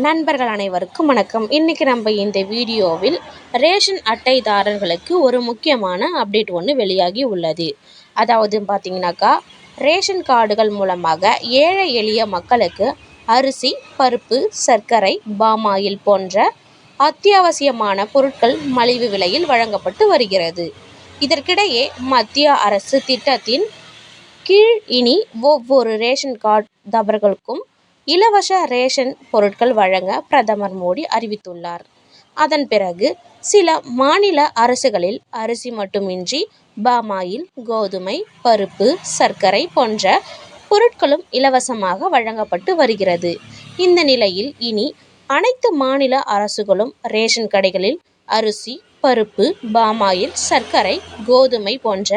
நண்பர்கள் அனைவருக்கும் வணக்கம். இன்றைக்கி நம்ம இந்த வீடியோவில் ரேஷன் அட்டைதாரர்களுக்கு ஒரு முக்கியமான அப்டேட் ஒன்று வெளியாகி உள்ளது. அதாவது பார்த்திங்கனாக்கா ரேஷன் கார்டுகள் மூலமாக ஏழை எளிய மக்களுக்கு அரிசி பருப்பு சர்க்கரை பாமாயில் போன்ற அத்தியாவசியமான பொருட்கள் மலிவு விலையில் வழங்கப்பட்டு வருகிறது. இதற்கிடையே மத்திய அரசு திட்டத்தின் கீழ் இனி ஒவ்வொரு ரேஷன் கார்டு தபர்களுக்கும் இலவச ரேஷன் பொருட்கள் வழங்க பிரதமர் மோடி அறிவித்துள்ளார். அதன் பிறகு சில மாநில அரசுகளில் அரிசி மட்டுமின்றி பாமாயில் கோதுமை பருப்பு சர்க்கரை போன்ற பொருட்களும் இலவசமாக வழங்கப்பட்டு வருகிறது. இந்த நிலையில் இனி அனைத்து மாநில அரசுகளும் ரேஷன் கடைகளில் அரிசி பருப்பு பாமாயில் சர்க்கரை கோதுமை போன்ற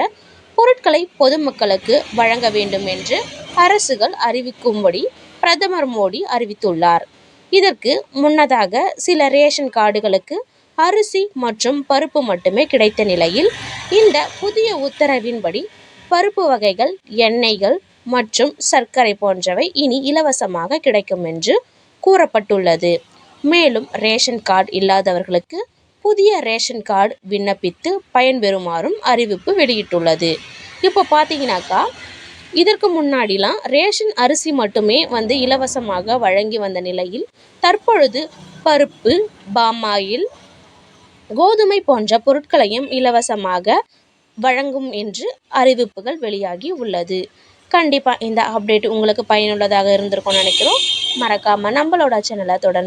பொருட்களை பொதுமக்களுக்கு வழங்க வேண்டும் என்று அரசுகள் அறிவிக்கும்படி பிரதமர் மோடி அறிவித்துள்ளார். இதற்கு முன்னதாக சில ரேஷன் கார்டுகளுக்கு அரிசி மற்றும் பருப்பு மட்டுமே கிடைத்த நிலையில் இந்த புதிய உத்தரவின்படி பருப்பு வகைகள் எண்ணெய்கள் மற்றும் சர்க்கரை போன்றவை இனி இலவசமாக கிடைக்கும் என்று கூறப்பட்டுள்ளது. மேலும் ரேஷன் கார்டு இல்லாதவர்களுக்கு புதிய ரேஷன் கார்டு விண்ணப்பித்து பயன்பெறுமாறும் அறிவிப்பு வெளியிட்டுள்ளது. இப்போ பார்த்தீங்கன்னாக்கா இதற்கு முன்னாடிலாம் ரேஷன் அரிசி மட்டுமே வந்து இலவசமாக வழங்கி வந்த நிலையில் தற்பொழுது பருப்பு பாமாயில் கோதுமை போன்ற பொருட்களையும் இலவசமாக வழங்கும் என்று அறிவிப்புகள் வெளியாகி உள்ளது. கண்டிப்பாக இந்த அப்டேட் உங்களுக்கு பயனுள்ளதாக இருந்திருக்கும்னு நினைக்கிறோம். மறக்காமல் நம்மளோட சேனலை தொடர்ந்து